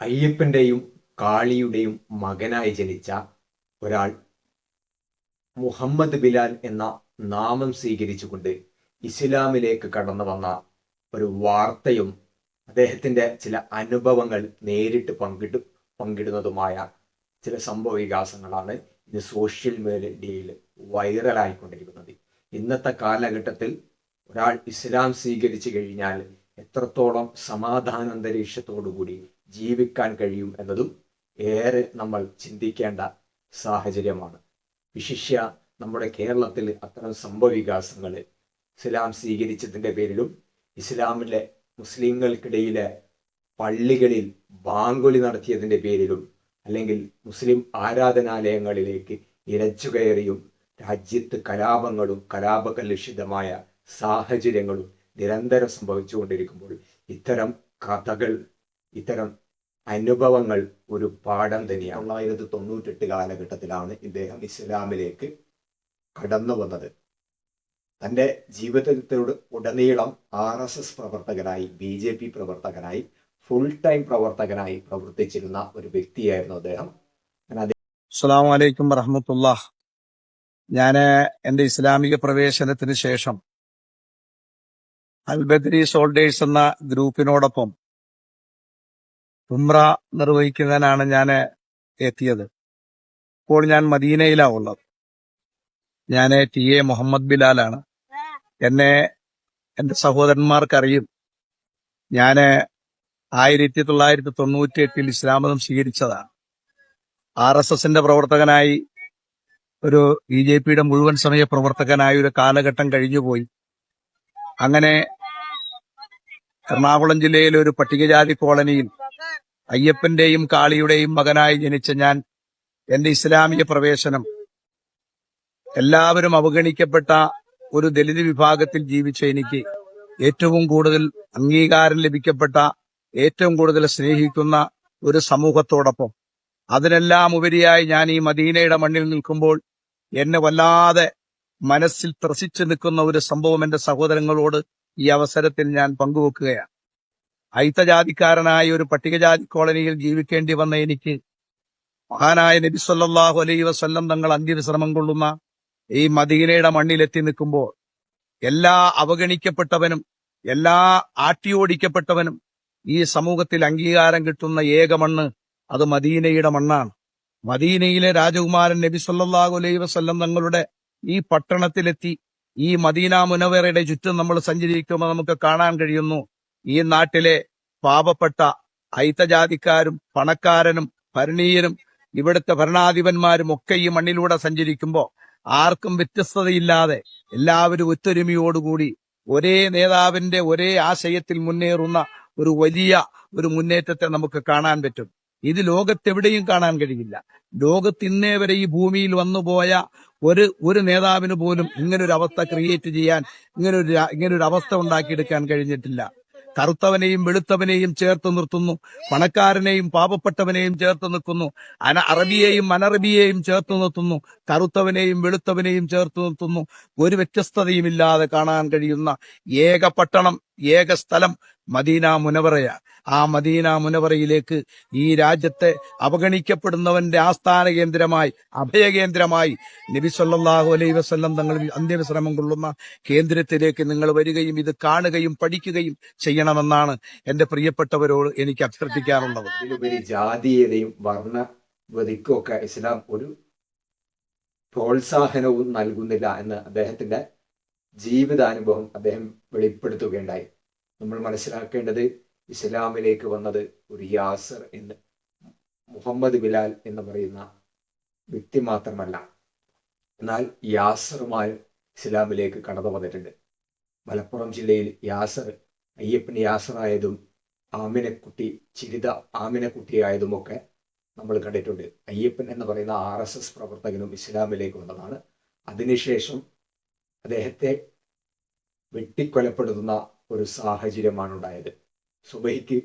അയ്യപ്പന്റെയും കാളിയുടെയും മകനായി ജനിച്ച ഒരാൾ മുഹമ്മദ് ബിലാൽ എന്ന നാമം സ്വീകരിച്ചുകൊണ്ട് ഇസ്ലാമിലേക്ക് കടന്നു വന്ന ഒരു വാർത്തയും അദ്ദേഹത്തിന്റെ ചില അനുഭവങ്ങൾ നേരിട്ട് പങ്കിട്ട് പങ്കിടുന്നതുമായ ചില സംഭവ വികാസങ്ങളാണ് ഇന്ന് സോഷ്യൽ മീഡിയയിൽ വൈറലായിക്കൊണ്ടിരിക്കുന്നത്. ഇന്നത്തെ കാലഘട്ടത്തിൽ ഒരാൾ ഇസ്ലാം സ്വീകരിച്ചു കഴിഞ്ഞാൽ എത്രത്തോളം സമാധാന അന്തരീക്ഷത്തോടുകൂടി ജീവിക്കാൻ കഴിയും എന്നതും ഏറെ നമ്മൾ ചിന്തിക്കേണ്ട സാഹചര്യമാണ്. വിശിഷ്യ നമ്മുടെ കേരളത്തിൽ അത്തരം സംഭവ വികാസങ്ങൾ ഇസ്ലാം സ്വീകരിച്ചതിന്റെ പേരിലും ഇസ്ലാമിലെ മുസ്ലിങ്ങൾക്കിടയിലെ പള്ളികളിൽ ബാങ്കുലി നടത്തിയതിന്റെ പേരിലും അല്ലെങ്കിൽ മുസ്ലിം ആരാധനാലയങ്ങളിലേക്ക് ഇരച്ചുകയറിയും രാജ്യത്ത് കലാപങ്ങളും കലാപകലുഷിതമായ സാഹചര്യങ്ങളും നിരന്തരം സംഭവിച്ചുകൊണ്ടിരിക്കുമ്പോൾ ഇത്തരം കഥകൾ ഇത്തരം അനുഭവങ്ങൾ ഒരു പാഠം തന്നെയാണ്. തൊള്ളായിരത്തി തൊണ്ണൂറ്റെട്ട് കാലഘട്ടത്തിലാണ് ഇദ്ദേഹം ഇസ്ലാമിലേക്ക് കടന്നു വന്നത്. തന്റെ ജീവിതത്തിലൂടെ ഉടനീളം ആർ എസ് എസ് പ്രവർത്തകനായി ബി ജെ പി പ്രവർത്തകനായി ഫുൾ ടൈം പ്രവർത്തകനായി പ്രവർത്തിച്ചിരുന്ന ഒരു വ്യക്തിയായിരുന്നു അദ്ദേഹം. അസ്സാം വറഹമത്തുള്ള ഞാൻ എന്റെ ഇസ്ലാമിക പ്രവേശനത്തിന് ശേഷം അൽബദ്രി സോൾഡേഴ്സ് എന്ന ഗ്രൂപ്പിനോടൊപ്പം ഉംറ നിർവഹിക്കുന്നതിനാണ് ഞാൻ എത്തിയത്. ഇപ്പോൾ ഞാൻ മദീനയിലാണ് ഉള്ളത് ഞാൻ ടി എ മുഹമ്മദ് ബിലാലാണ്. എന്നെ എന്റെ സഹോദരന്മാർക്കറിയും. ഞാൻ ആയിരത്തി തൊള്ളായിരത്തി തൊണ്ണൂറ്റി എട്ടിൽ ഇസ്ലാമതം സ്വീകരിച്ചതാണ്. ആർ എസ് എസിന്റെ പ്രവർത്തകനായി ഒരു ബി ജെ പിയുടെ മുഴുവൻ സമയ പ്രവർത്തകനായ ഒരു കാലഘട്ടം കഴിഞ്ഞുപോയി. അങ്ങനെ എറണാകുളം ജില്ലയിലെ ഒരു പട്ടികജാതി കോളനിയിൽ അയ്യപ്പന്റെയും കാളിയുടെയും മകനായി ജനിച്ച ഞാൻ എന്റെ ഇസ്ലാമിക പ്രവേശനം എല്ലാവരും അവഗണിക്കപ്പെട്ട ഒരു ദലിത് വിഭാഗത്തിൽ ജീവിച്ച എനിക്ക് ഏറ്റവും കൂടുതൽ അംഗീകാരം ലഭിക്കപ്പെട്ട ഏറ്റവും കൂടുതൽ സ്നേഹിക്കുന്ന ഒരു സമൂഹത്തോടൊപ്പം. അതിനെല്ലാം ഉപരിയായി ഞാൻ ഈ മദീനയുടെ മണ്ണിൽ നിൽക്കുമ്പോൾ എന്നെ വല്ലാതെ മനസ്സിൽ ത്രസിച്ചു നിൽക്കുന്ന ഒരു സംഭവം എന്റെ സഹോദരങ്ങളോട് ഈ അവസരത്തിൽ ഞാൻ പങ്കുവെക്കുകയാണ്. അയിത്തജാതിക്കാരനായ ഒരു പട്ടികജാതി കോളനിയിൽ ജീവിക്കേണ്ടി വന്ന എനിക്ക് മഹാനായ നബി സല്ലല്ലാഹു അലൈഹി വസല്ലം തങ്ങൾ അന്ത്യവിശ്രമം കൊള്ളുന്ന ഈ മദീനയുടെ മണ്ണിലെത്തി നിൽക്കുമ്പോൾ എല്ലാ അവഗണിക്കപ്പെട്ടവനും എല്ലാ ആട്ടിയോടിക്കപ്പെട്ടവനും ഈ സമൂഹത്തിൽ അംഗീകാരം കിട്ടുന്ന ഏക മണ്ണ് അത് മദീനയുടെ മണ്ണാണ്. മദീനയിലെ രാജകുമാരൻ നബി സല്ലല്ലാഹു അലൈഹി വസല്ലം തങ്ങളുടെ ഈ പട്ടണത്തിലെത്തി ഈ മദീന മുനവറയുടെ ചുറ്റും നമ്മൾ സഞ്ചരിക്കുമ്പോൾ നമുക്ക് കാണാൻ കഴിയുന്നു. ഈ നാട്ടിലെ പാവപ്പെട്ട ഐത്തജാതിക്കാരും പണക്കാരനും ഭരണീയരും ഇവിടുത്തെ ഭരണാധിപന്മാരും ഒക്കെ ഈ മണ്ണിലൂടെ സഞ്ചരിക്കുമ്പോൾ ആർക്കും വ്യത്യസ്തതയില്ലാതെ എല്ലാവരും ഒത്തൊരുമയോടുകൂടി ഒരേ നേതാവിന്റെ ഒരേ ആശയത്തിൽ മുന്നേറുന്ന ഒരു വലിയ ഒരു മുന്നേറ്റത്തെ നമുക്ക് കാണാൻ പറ്റും. ഇത് ലോകത്തെവിടെയും കാണാൻ കഴിയില്ല. ലോകത്ത് ഇന്നേ വരെ ഈ ഭൂമിയിൽ വന്നുപോയ ഒരു ഒരു നേതാവിന് പോലും ഇങ്ങനൊരു അവസ്ഥ ക്രിയേറ്റ് ചെയ്യാൻ ഇങ്ങനൊരു ഇങ്ങനൊരു അവസ്ഥ ഉണ്ടാക്കിയെടുക്കാൻ കഴിഞ്ഞിട്ടില്ല. കറുത്തവനെയും വെളുത്തവനെയും ചേർത്ത് നിർത്തുന്നു. പണക്കാരനെയും പാപപ്പെട്ടവനെയും ചേർത്ത് നിൽക്കുന്നു. അന അറബിയെയും അനറബിയെയും ചേർത്ത് നിർത്തുന്നു. കറുത്തവനെയും വെളുത്തവനെയും ചേർത്ത് നിർത്തുന്നു. ഒരു വ്യത്യസ്തതയുമില്ലാതെ കാണാൻ കഴിയുന്ന ഏക പട്ടണം ഏക സ്ഥലം മദീന മുനവറയ. ആ മദീന മുനവറയിലേക്ക് ഈ രാജ്യത്തെ അവഗണിക്കപ്പെടുന്നവന്റെ ആസ്ഥാന കേന്ദ്രമായി അഭയകേന്ദ്രമായി നബി സല്ലല്ലാഹു അലൈഹി വസല്ലം തങ്ങൾ അന്ത്യവിശ്രമം കൊള്ളുന്ന കേന്ദ്രത്തിലേക്ക് നിങ്ങൾ വരികയും ഇത് കാണുകയും പഠിക്കുകയും ചെയ്യണമെന്നാണ് എന്റെ പ്രിയപ്പെട്ടവരോട് എനിക്ക് അഭ്യർത്ഥിക്കാറുള്ളത് അതിലുപരി ജാതീയതയും വർണവതിക്കും ഒക്കെ ഇസ്ലാം ഒരു പ്രോത്സാഹനവും നൽകുന്നില്ല എന്ന് അദ്ദേഹത്തിന്റെ ജീവിതാനുഭവം അദ്ദേഹം വെളിപ്പെടുത്തുകയുണ്ടായി. നമ്മൾ മനസ്സിലാക്കേണ്ടത് ഇസ്ലാമിലേക്ക് വന്നത് ഒരു യാസർ എന്ന് മുഹമ്മദ് ബിലാൽ എന്ന് പറയുന്ന വ്യക്തി മാത്രമല്ല. എന്നാൽ യാസറുമായി ഇസ്ലാമിലേക്ക് കടന്നു വന്നിട്ടുണ്ട്. മലപ്പുറം ജില്ലയിൽ യാസർ അയ്യപ്പൻ യാസറായതും ആമിനക്കുട്ടി ചിരിത ആമിനക്കുട്ടിയായതുമൊക്കെ നമ്മൾ കണ്ടിട്ടുണ്ട്. അയ്യപ്പൻ എന്ന് പറയുന്ന ആർ എസ് എസ് പ്രവർത്തകനും ഇസ്ലാമിലേക്ക് വന്നതാണ്. അതിനുശേഷം അദ്ദേഹത്തെ വെട്ടിക്കൊലപ്പെടുത്തുന്ന ഒരു സാഹചര്യമാണ് ഉണ്ടായത് സുബഹിക്ക്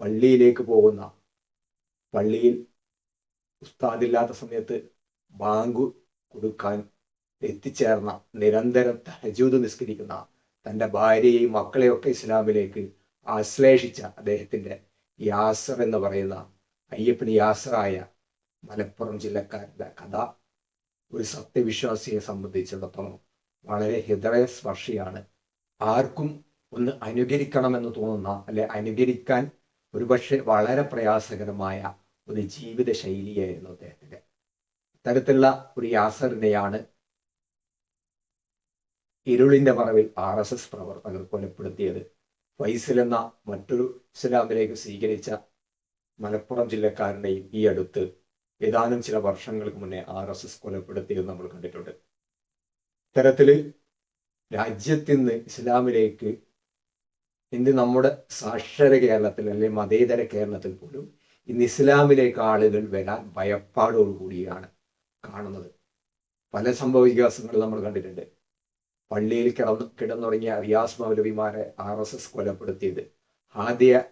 പള്ളിയിലേക്ക് പോകുന്ന പള്ളിയിൽ ഉസ്താദില്ലാത്ത സമയത്ത് ബാങ്കു കൊടുക്കാൻ എത്തിച്ചേർന്ന നിരന്തരം തഹജൂദ് നിസ്കരിക്കുന്ന തന്റെ ഭാര്യയെയും മക്കളെയൊക്കെ ഇസ്ലാമിലേക്ക് ആശ്ലേഷിച്ച അദ്ദേഹത്തിന്റെ യാസർ എന്ന് പറയുന്ന അയ്യപ്പന് യാസറായ മലപ്പുറം ജില്ലക്കാരുടെ കഥ. ഒരു സത്യവിശ്വാസിയെ സംബന്ധിച്ചിടത്തോളം വളരെ ഹൃദയസ്പർശിയാണ്. ആർക്കും ഒന്ന് അനുകരിക്കണമെന്ന് തോന്നുന്ന അല്ലെ അനുകരിക്കാൻ ഒരുപക്ഷെ വളരെ പ്രയാസകരമായ ഒരു ജീവിത ശൈലിയായിരുന്നു അദ്ദേഹത്തിന്റെ. ഇത്തരത്തിലുള്ള ഒരു യാസറിനെയാണ് ഇരുളിന്റെ മറവിൽ ആർ എസ് എസ് പ്രവർത്തകർ കൊലപ്പെടുത്തിയത്. ഫൈസൽ എന്ന മറ്റൊരു ഇസ്ലാമിലേക്ക് സ്വീകരിച്ച മലപ്പുറം ജില്ലക്കാരനെയും ഈ അടുത്ത് ഏതാനും ചില വർഷങ്ങൾക്ക് മുന്നേ ആർ എസ് എസ് കൊലപ്പെടുത്തിയത് നമ്മൾ കണ്ടിട്ടുണ്ട്. ഇത്തരത്തിൽ രാജ്യത്തിന്ന് ഇസ്ലാമിലേക്ക് ഇന്ന് നമ്മുടെ സാക്ഷര കേരളത്തിൽ അല്ലെങ്കിൽ മതേതര കേരളത്തിൽ പോലും ഇന്ന് ഇസ്ലാമിലേക്ക് ആളുകൾ വരാൻ ഭയപ്പാടോടുകൂടിയാണ് കാണുന്നത്. പല സംഭവ വികാസങ്ങൾ നമ്മൾ കണ്ടിട്ടുണ്ട്. പള്ളിയിൽ കിടന്നു കിടന്നുറങ്ങിയ റിയാസ് മൗലവിമാരെ ആർ എസ് എസ് കൊലപ്പെടുത്തിയത്. ആദ്യ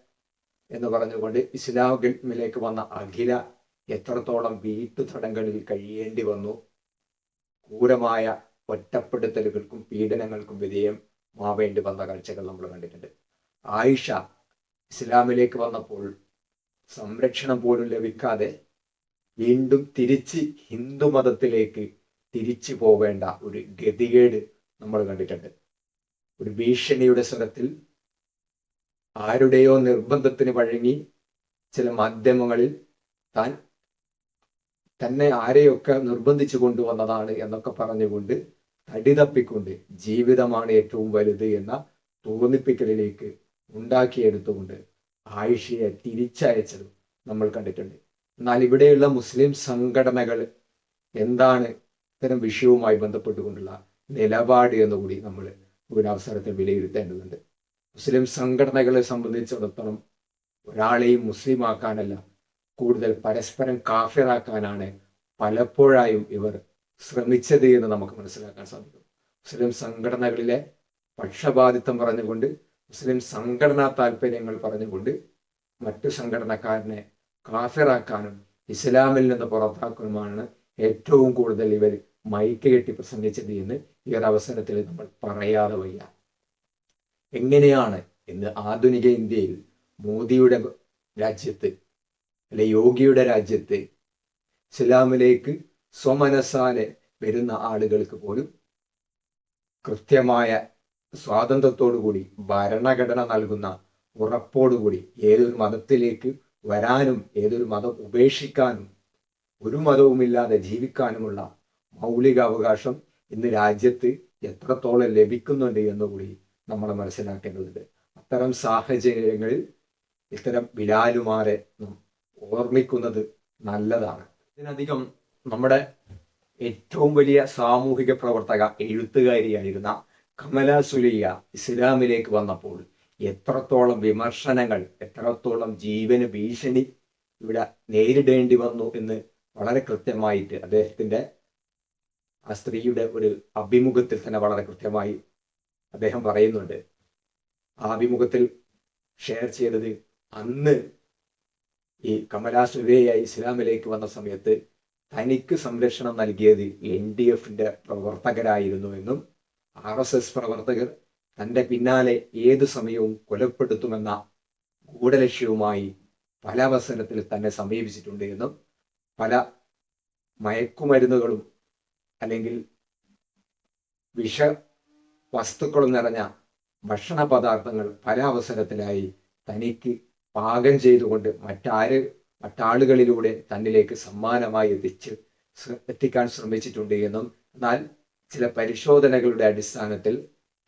എന്ന് പറഞ്ഞുകൊണ്ട് ഇസ്ലാമിലേക്ക് വന്ന അഖില എത്രത്തോളം വീട്ടുതടങ്കലിൽ കഴിയേണ്ടി വന്നു. ക്രൂരമായ ഒറ്റപ്പെടുത്തലുകൾക്കും പീഡനങ്ങൾക്കും വിധേയം മാവേണ്ടി വന്ന കാഴ്ചകൾ നമ്മൾ കണ്ടിട്ടുണ്ട്. ആയിഷ ഇസ്ലാമിലേക്ക് വന്നപ്പോൾ സംരക്ഷണം പോലും ലഭിക്കാതെ വീണ്ടും തിരിച്ച് ഹിന്ദു മതത്തിലേക്ക് തിരിച്ചു പോവേണ്ട ഒരു ഗതികേട് നമ്മൾ കണ്ടിട്ടുണ്ട്. ഒരു ഭീഷണിയുടെ സ്വരത്തിൽ ആരുടെയോ നിർബന്ധത്തിന് വഴങ്ങി ചില മാധ്യമങ്ങളിൽ താൻ തന്നെ ആരെയൊക്കെ നിർബന്ധിച്ചു കൊണ്ടുവന്നതാണ് എന്നൊക്കെ പറഞ്ഞുകൊണ്ട് തടി തപ്പിക്കൊണ്ട് ജീവിതമാണ് ഏറ്റവും വലുത് എന്ന തോന്നിപ്പിക്കലിലേക്ക് ഉണ്ടാക്കിയെടുത്തുകൊണ്ട് ആയിഷയെ തിരിച്ചയച്ചതും നമ്മൾ കണ്ടിട്ടുണ്ട്. എന്നാൽ ഇവിടെയുള്ള മുസ്ലിം സംഘടനകൾ എന്താണ് ഇത്തരം വിഷയവുമായി ബന്ധപ്പെട്ടുകൊണ്ടുള്ള നിലപാട് എന്നുകൂടി നമ്മൾ ഒരു അവസരത്തിൽ വിലയിരുത്തേണ്ടതുണ്ട്. മുസ്ലിം സംഘടനകളെ സംബന്ധിച്ചിടത്തോളം ഒരാളെയും മുസ്ലിം ആക്കാനല്ല കൂടുതൽ പരസ്പരം കാഫിറാക്കാനാണ് പലപ്പോഴായും ഇവർ ശ്രമിച്ചത് എന്ന് നമുക്ക് മനസ്സിലാക്കാൻ സാധിക്കും. മുസ്ലിം സംഘടനകളിലെ പക്ഷപാതിത്വം പറഞ്ഞുകൊണ്ട് മുസ്ലിം സംഘടനാ താല്പര്യങ്ങൾ പറഞ്ഞുകൊണ്ട് മറ്റു സംഘടനക്കാരനെ കാഫിറാക്കാനും ഇസ്ലാമിൽ നിന്ന് പുറത്താക്കാനുമാണ് ഏറ്റവും കൂടുതൽ ഇവർ മൈക്ക് കെട്ടി പ്രസംഗിച്ചത് എന്ന് ഈ ഒരു അവസരത്തിൽ നമ്മൾ പറയാതെ വയ്യ. എങ്ങനെയാണ് ഇന്ന് ആധുനിക ഇന്ത്യയിൽ മോദിയുടെ രാജ്യത്ത് അല്ലെ യോഗിയുടെ രാജ്യത്ത് ഇസ്ലാമിലേക്ക് സ്വമനസാലെ വരുന്ന ആളുകൾക്ക് പോലും കൃത്യമായ സ്വാതന്ത്ര്യത്തോടുകൂടി ഭരണഘടന നൽകുന്ന ഉറപ്പോടുകൂടി ഏതൊരു മതത്തിലേക്ക് വരാനും ഏതൊരു മതം ഉപേക്ഷിക്കാനും ഒരു മതവുമില്ലാതെ ജീവിക്കാനുമുള്ള മൗലിക അവകാശം ഇന്ന് രാജ്യത്ത് എത്രത്തോളം ലഭിക്കുന്നുണ്ട് എന്നുകൂടി നമ്മൾ മനസ്സിലാക്കേണ്ടതുണ്ട്. അത്തരം സാഹചര്യങ്ങളിൽ ഇത്തരം ബിലാലുമാരെ ഓർമ്മിക്കുന്നത് നല്ലതാണ്. ഇതിനധികം നമ്മുടെ ഏറ്റവും വലിയ സാമൂഹിക പ്രവർത്തക എഴുത്തുകാരിയായിരുന്ന കമല സുലിയ ഇസ്ലാമിലേക്ക് വന്നപ്പോൾ എത്രത്തോളം വിമർശനങ്ങൾ എത്രത്തോളം ജീവന് ഭീഷണി ഇവിടെ നേരിടേണ്ടി വന്നു എന്ന് വളരെ കൃത്യമായിട്ട് അദ്ദേഹത്തിന്റെ ആ സ്ത്രീയുടെ ഒരു അഭിമുഖത്തിൽ തന്നെ വളരെ കൃത്യമായി അദ്ദേഹം പറയുന്നുണ്ട്. ആ അഭിമുഖത്തിൽ ഷെയർ ചെയ്തത് അന്ന് ഈ കമലാ സുരയ്യ ഇസ്ലാമിലേക്ക് വന്ന സമയത്ത് തനിക്ക് സംരക്ഷണം നൽകിയത് എൻ ഡി എഫിന്റെ പ്രവർത്തകരായിരുന്നു എന്നും ആർ എസ് എസ് പ്രവർത്തകർ തന്റെ പിന്നാലെ ഏതു സമയവും കൊലപ്പെടുത്തുമെന്ന ഗൂഢലക്ഷ്യവുമായി പല അവസരത്തിൽ തന്നെ സമീപിച്ചിട്ടുണ്ട് എന്നും പല മയക്കുമരുന്നുകളും അല്ലെങ്കിൽ വിഷ വസ്തുക്കളും നിറഞ്ഞ ഭക്ഷണ പദാർത്ഥങ്ങൾ പല അവസരത്തിലായി തനിക്ക് പാകം ചെയ്തുകൊണ്ട് മറ്റാര് മറ്റാളുകളിലൂടെ തന്നിലേക്ക് സമ്മാനമായി എത്തിച്ച് എത്തിക്കാൻ ശ്രമിച്ചിട്ടുണ്ട് എന്നും എന്നാൽ ചില പരിശോധനകളുടെ അടിസ്ഥാനത്തിൽ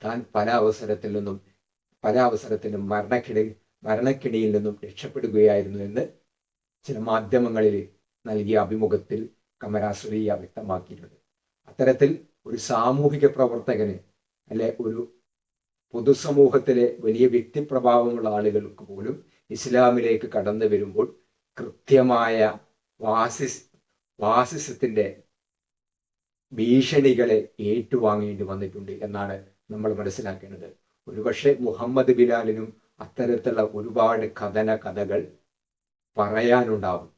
താൻ പല അവസരത്തിൽ നിന്നും പല അവസരത്തിലും മരണക്കിട മരണക്കിടയിൽ നിന്നും രക്ഷപ്പെടുകയായിരുന്നു എന്ന് ചില മാധ്യമങ്ങളിൽ നൽകിയ അഭിമുഖത്തിൽ കമരാശ്രീയ വ്യക്തമാക്കിയിട്ടുണ്ട്. അത്തരത്തിൽ ഒരു സാമൂഹിക പ്രവർത്തകന് അല്ലെ ഒരു പൊതുസമൂഹത്തിലെ വലിയ വ്യക്തിപ്രഭാവമുള്ള ആളുകൾക്ക് പോലും ഇസ്ലാമിലേക്ക് കടന്നു വരുമ്പോൾ കൃത്യമായ വാസിസ് വാസിസത്തിന്റെ ഭീഷണികളെ ഏറ്റുവാങ്ങേണ്ടി വന്നിട്ടുണ്ട് എന്നാണ് നമ്മൾ മനസ്സിലാക്കേണ്ടത്. ഒരുപക്ഷെ മുഹമ്മദ് ബിലാലിനും അത്തരത്തിലുള്ള ഒരുപാട് കഥന കഥകൾ പറയാനുണ്ടാവും.